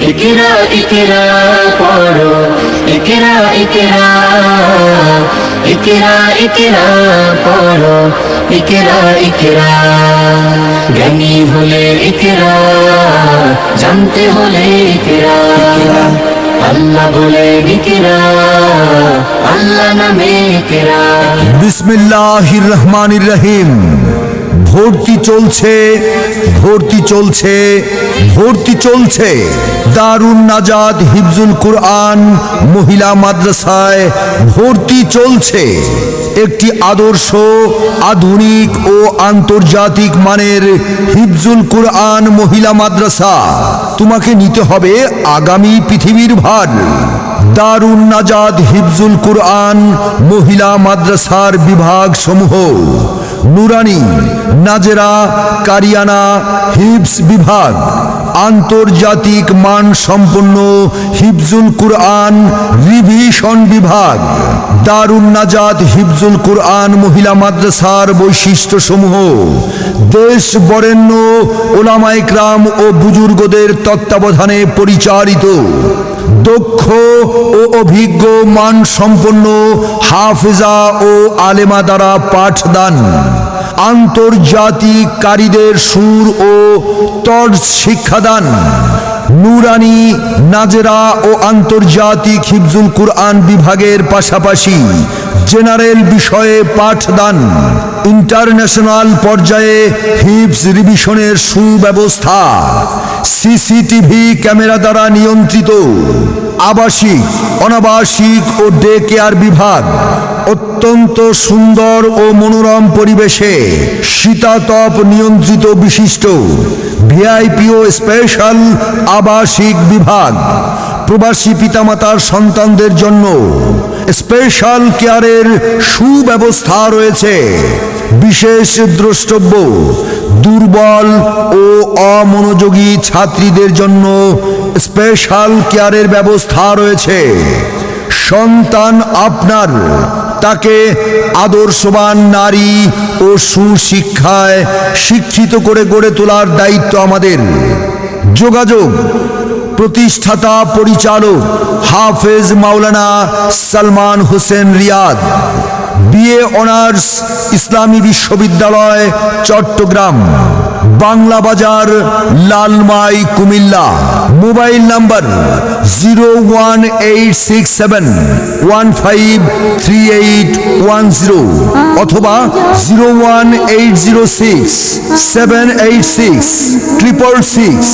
ইকরা ইকরা, পড়ো। ইকরা ইকরা ইকরা ইকরা, পড়ো। ইকরা ইকরা, জ্ঞানী হলে ইকরা, জানতে হলে ইকরা। আল্লাহ বলে ইকরা, আল্লাহ নামে ইকরা। বিসমিল্লাহির রহমানির রহিম। ভর্তি চলছে ভর্তি চলছে ভর্তি চলছে। দারুণ নাজাদ হিফজুল কুরআন মহিলা মাদ্রাসায় ভর্তি চলছে। একটি আদর্শ, আধুনিক ও আন্তর্জাতিক মানের হিফজুল কুরআন মহিলা মাদ্রাসা। তোমাকে নিতে হবে আগামী পৃথিবীর ভার। দারুণ নাজাদ হিফজুল কুরআন মহিলা মাদ্রাসার বিভাগ সমূহ নুরানি, নাজেরা, কারিয়ানা হিফস বিভাগ, আন্তর্জাতিক মান সম্পন্ন হিফজুল কুরআন রিভিশন বিভাগ, দারুণ নাজাদ হিফজুল কুরআন মহিলা মাদ্রাসার বৈশিষ্ট্য সমূহ দেশ বরেণ্য ওলামাইকরাম ও বুজুর্গদের তত্ত্বাবধানে পরিচালিত। দক্ষ ও অভিজ্ঞ মান সম্পন্ন হাফেজা ও আলেমা দ্বারা পাঠদান। আন্তর্জাতিক কারীদের সুর ও তর্জ শিক্ষাদান। নুরানি, নাজেরা ও আন্তর্জাতিক হিফজুল কুরআন বিভাগের পাশাপাশি জেনারেল বিষয়ে পাঠদান। ইন্টারন্যাশনাল পর্যায়ে হিপস রিভিশনের সুব্যবস্থা। সিসিটিভি ক্যামেরা দ্বারা নিয়ন্ত্রিত আবাসিক, অনাবাসিক ও ডে কেয়ার বিভাগ। অত্যন্ত সুন্দর ও মনোরম পরিবেশে শীতাতপ নিয়ন্ত্রিত বিশিষ্ট ভিআইপি ও স্পেশাল আবাসিক বিভাগ। প্রবাসী পিতামাতার সন্তানদের জন্য স্পেশাল কেয়ারের সুব্যবস্থা রয়েছে। বিশেষ দ্রষ্টব্য দুর্বল ও অমনোযোগী ছাত্রীদের জন্য স্পেশাল কেয়ারের ব্যবস্থা রয়েছে। সন্তান আপনার, তাকে আদর্শবান নারী ও সুশিক্ষায় শিক্ষিত করে গড়ে তোলার দায়িত্ব আমাদের। যোগাযোগ, প্রতিষ্ঠাতা পরিচালক হাফেজ মাওলানা সালমান হোসেন রিয়াদ। বিএ অনার্স ইসলামী বিশ্ববিদ্যালয়, Chattogram. Bangla Bazar, Lalmai, Cumilla. Mobile number zero one eight six seven one five three eight one zero অথবা zero one eight zero six seven eight six triple six.